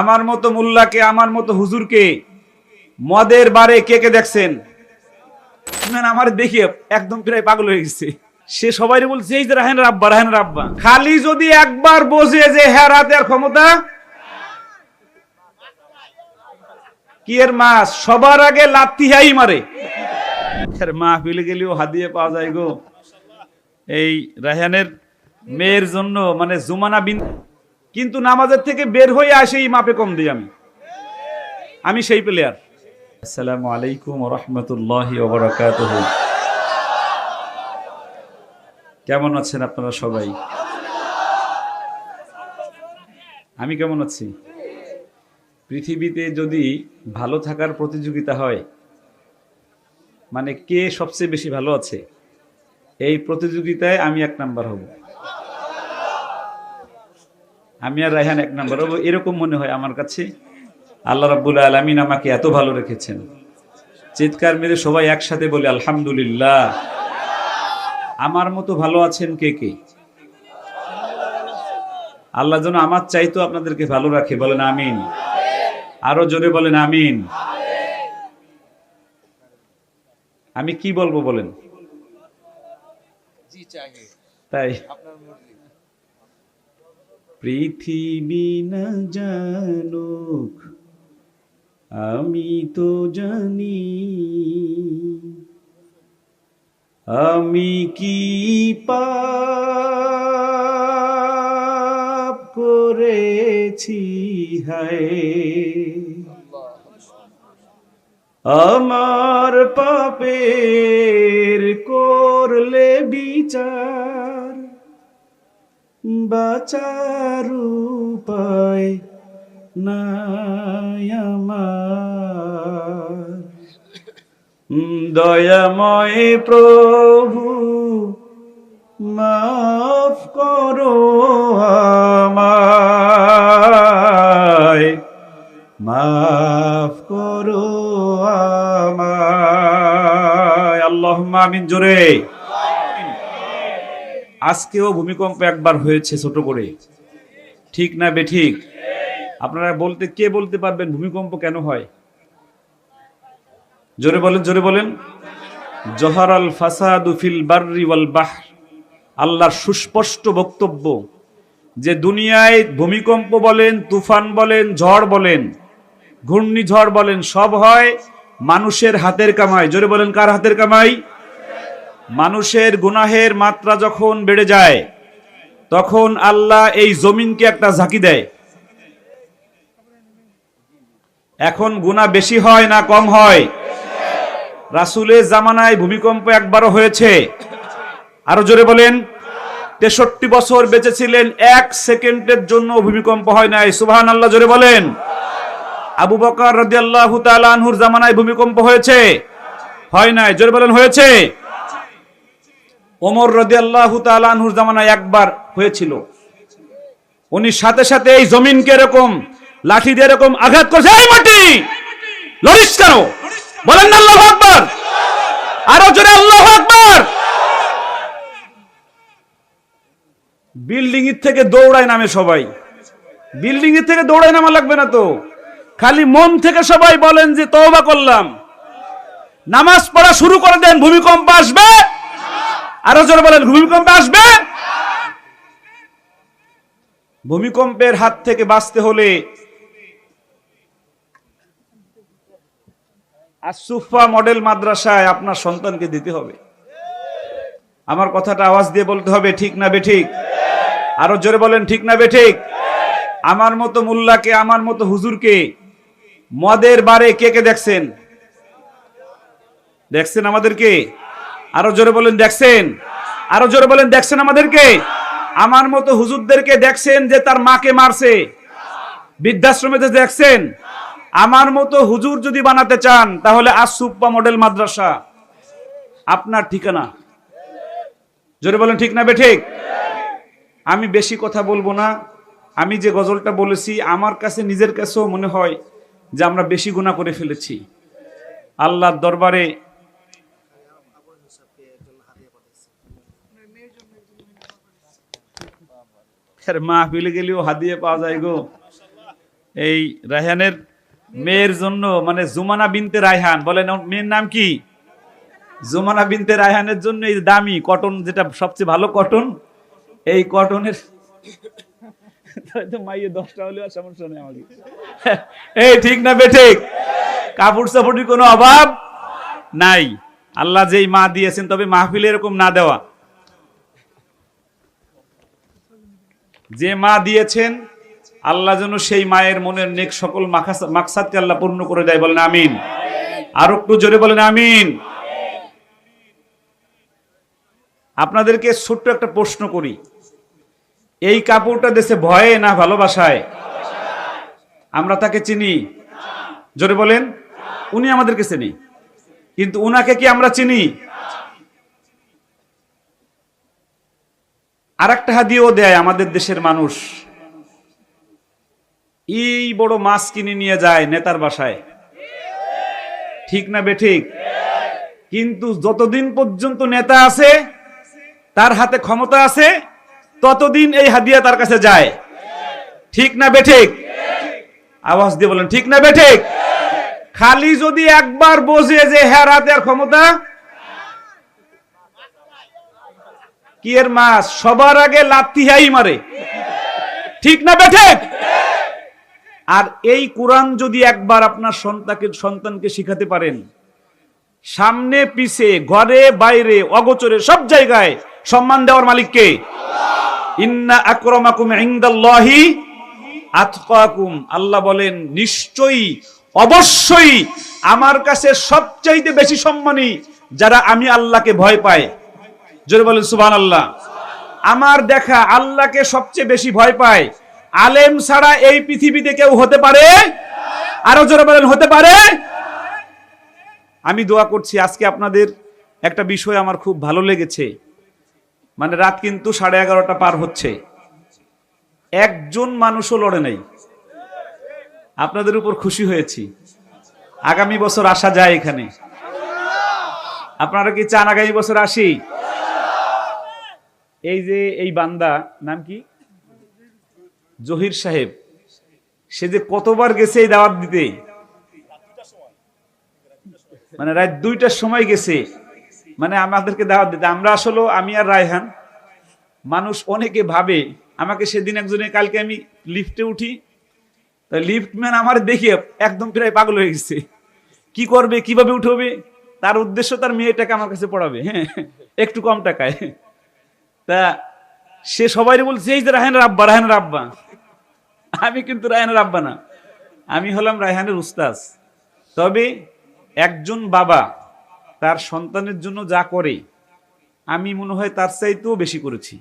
আমার মতো মোল্লাকে, আমার মতো হুজুরকে মদের বারে কে কে দেখছেন? আমার দেখি একদম প্রায় পাগল হয়ে গেছে। সে সবাই বলছে, এই যে রাহেন রাব্বা রাহেন রাব্বা। খালি যদি একবার বোঝে যে হ্যাঁ রাতে আর ক্ষমতা? কি এর মাস সবার আগে লাত্তি হাই মারে। মা ফেলে গেলেও হাদিয়ে পাওয়া যায় গো। এই রাহানের মেয়ের জন্য মানে জুমানা বিন কিন্তু নামাজের থেকে বের হয়ে আসেই মাপে কম দিই আমি। আমি সেই প্লেয়ার আসসালামু আলাইকুম রহমতুল্লাহ কেমন আছেন আপনারা সবাই? আমি কেমন আছি? পৃথিবীতে যদি ভালো থাকার প্রতিযোগিতা হয় মানে কে সবচেয়ে বেশি ভালো আছে? এই প্রতিযোগিতায় আমি এক নাম্বার হব। আমি আর রায়হান এক নাম্বার হব। এরকম মনে হয় আমার কাছে। আল্লাহ রাব্বুল আলমিন আমাকে এত ভালো রেখেছেন। চিৎকার মেরে সবাই একসাথে বলে আলহামদুলিল্লাহ। আমার মতো ভালো আছেন কে কে? আল্লাহ যেন আমার চাইতো আপনাদেরকে ভালো রাখে বলেন আমিন। আরও জোরে বলেন আমিন। আমি কি বলব বলেন? তাই। পৃথিবী না জানুক, আমি তো জানি। আমি কি পাপ করেছি, হায়? আমার পাপের করলে বিচার। বাঁচার উপায় নাই আমার। দয়াময় প্রভু, মাফ করো আমায়। মাফ করো আমায়। আল্লাহ আমিন জোরে। আজকেও ভূমিকম্প একবার হয়েছে ছোট করে। ঠিক না বেঠিক আপনারা বলতে, কে বলতে পারবেন ভূমিকম্প কেন হয়? জোরে বলেন জোরে বলেন। জহর আল ফাসাদু ফিল বাররি ওয়াল বাহর। আল্লাহর সুস্পষ্ট বক্তব্য যে দুনিয়ায় ভূমিকম্প বলেন, তুফান বলেন, ঝড় বলেন, ঘূর্ণিঝড় বলেন, সব হয় মানুষের হাতের কামাই। জোরে বলেন, কার হাতের কামাই? মানুষের গুনাহের মাত্রা যখন বেড়ে যায়, তখন আল্লাহ এই জমিনকে একটা ঝাঁকি দেয়। এখন গুনাহ বেশি হয় না কম হয়? রাসুলের জামানায় ভূমিকম্প একবারও হয়েছে। আরও জোরে বলেন। তেষট্টি বছর বেঁচে ছিলেন এক সেকেন্ডের জন্য ভূমিকম্প হয় নাই। সুবহান আল্লাহ জোরে বলেন। আবু বকর তাআলা আনহুর জামানায় ভূমিকম্প হয়েছে? হয় নাই। জোরে বলেন, হয়েছে? ওমর রাদিয়াল্লাহু তাআলা আনহুর জামানায় একবার হয়েছিল। উনি সাথে সাথে এই জমিনকে এরকম লাঠি দিয়ে এরকম আঘাত করছে, এই মাটি! লরিস কেন? বলেন না আল্লাহু আকবার! আরও জোরে, আল্লাহু আকবার! বিল্ডিং এর থেকে দৌড়ায় নামে সবাই। বিল্ডিং এর থেকে দৌড়ায় নামা লাগবে না তো। খালি মন থেকে সবাই বলেন যে, তওবা করলাম। নামাজ পড়া শুরু করে দেন, ভূমিকম্প আসবে। আরও জোরে বলেন, ভূমিকম্প আসবে? ভূমিকম্পের হাত থেকে বাঁচতে হলে আসুফা মডেল মাদ্রাসায় আপনার সন্তানকে দিতে হবে। আমার কথাটা আওয়াজ দিয়ে বলতে হবে, ঠিক না বেঠিক? আরও জোরে বলেন, ঠিক না বেঠিক? আমার মতো মোল্লাকে, আমার মতো হুজুরকে মদের বারে কে কে দেখছেন? দেখছেন আমাদেরকে? আরও জোরে বলেন, দেখছেন? আরও জোরে বলেন, দেখছেন আমাদেরকে? আমার মতো হুজুরদেরকে দেখছেন যে তার মাকে মারছে। বৃদ্ধাশ্রমে দেখছেন? আমার মতো হুজুর যদি বানাতে চান, তাহলে আসুপ্পা মডেল মাদ্রাসা। আপনার ঠিকানা? জোরে বলেন, ঠিক না বে ঠিক? আমি বেশি কথা বলব না। আমি যে গজলটা বলেছি, আমার কাছে নিজের কাছেও মনে হয় যে আমরা বেশি গুণা করে ফেলেছি। আল্লাহর দরবারে মা ফেলে গেলেও পাওয়া যায় গো। এই রায়হানের মেয়ের জন্য মানে জুমানা বিনতে রায়হান, বলেন মেয়ের নাম কি? জুমানা বিনতে রায়হানের জন্য এই দামি কটন, যেটা সবচেয়ে ভালো কটন, এই কটনের দশটা হলে আর সমস্যা নেই আমাকে এই ঠিক না বে ঠিক? কাপড় চাপড়ের কোনো অভাব নাই। আল্লাহ যেই মা দিয়েছেন, তবে মাহফিলে এরকম না দেওয়া। যে মা দিয়েছেন, আল্লাহ যেন সেই মায়ের মনের নেক সকল মাকসাদকে আল্লাহ পূর্ণ করে দেয়, বলেন আমিন। আর একটু জোরে বলেন আমিন। আপনাদেরকে ছোট্ট একটা প্রশ্ন করি। এই কাপড়টা দেশে ভয়ে না ভালোবাসায়? আমরা তাকে চিনি? জোরে বলেন। উনি আমাদেরকে চিনি। কিন্তু উনাকে কি আমরা চিনি? আর একটা হাদিয়েও দেয় আমাদের দেশের মানুষ। এই বড় মাছ কিনে নিয়ে যায় নেতার বাসায়। ঠিক না বেঠিক? কিন্তু যতদিন পর্যন্ত নেতা আছে, তার হাতে ক্ষমতা আছে, ততদিন এই হাদিয়া তার কাছে যায়। ঠিক না বেঠিক? আওয়াজ দিয়ে বলেন, ঠিক না বেঠিক? খালি যদি একবার বোঝে যে হ্যাঁ ক্ষমতা? কি এর মাস সবার আগে লাথিহাই মারে। ঠিক না বেঠিক আর এই কোরআন যদি একবার আপনার সন্তানকে সন্তানকে শিখাতে পারেন, সামনে, পিছে, ঘরে, বাইরে, অগোচরে, সব জায়গায় সম্মান দেওয়ার মালিককে ইন্না আকরামাকুম ইনদাল্লাহি আতকাকুম। আল্লাহ বলেন, নিশ্চয়ই অবশ্যই আমার কাছে সবচাইতে বেশি সম্মানী যারা আমি আল্লাহকে ভয় পায়। জোরে বলেন, সুবহানাল্লাহ। আমার দেখা আল্লাহকে সবচেয়ে বেশি ভয় পায়। আলেম ছাড়া এই পৃথিবীতে কেউ হতে পারে? আরও জোরে বলেন, হতে পারে? আমি দোয়া করছি, আজকে আপনাদের একটা বিষয় আমার খুব ভালো লেগেছে। মানে রাত কিন্তু সাড়ে এগারোটা পার হচ্ছে। একজন মানুষও লড়ে নাই। আপনাদের উপর খুশি হয়েছি। আগামী বছর আসা যায় এখানে। আপনারা কি চান আগামী বছর আসি? এই যে এই বান্দা, নাম কি? জহির সাহেব। সে যে কতবার গেছে এই দাওয়াত দিতে? মানে রাত দুইটার সময় গেছে। মানে আমাদেরকে দাওয়াত দিতে। আমরা আসলে, আমি আর রায়হান, মানুষ অনেকে ভাবে, আমাকে সেদিন একজনে, কালকে আমি লিফটে উঠি লিফটম্যান আমার দেখে একদম প্রায় পাগল হয়ে গেছে। কি করবে, কীভাবে উঠবে? তার উদ্দেশ্য তার মেয়েটাকে আমার কাছে পড়াবে হ্যাঁ? একটু কম টাকায়। তা সে সবাই বলছে, এই যে রায়হানের আব্বা রায়হানের আব্বা। আমি কিন্তু রায়হানের আব্বা না। আমি হলাম রায়হানের উস্তাজ তবে একজন বাবা তার সন্তানের জন্য যা করে, আমি মনে হয় তার চাইতেও বেশি করেছি।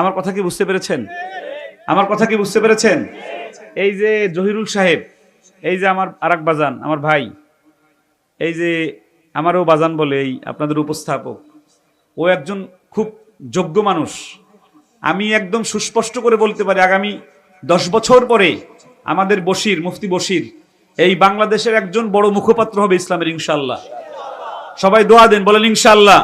আমার কথা কি বুঝতে পেরেছেন? আমার কথা কি বুঝতে পেরেছেন? এই যে জহিরুল সাহেব, এই যে আমার আরেক বাজান, আমার ভাই, এই যে আমারও বাজান বলে, এই আপনাদের উপস্থাপক, ও একজন খুব যোগ্য মানুষ। আমি একদম সুস্পষ্ট করে বলতে পারি, আগামী দশ বছর পরে আমাদের বশির, মুফতি বশির, এই বাংলাদেশের একজন বড় মুখপাত্র হবে ইসলামের, ইনশাল্লাহ। সবাই দোয়া দেন, বলেন ইনশাল্লাহ।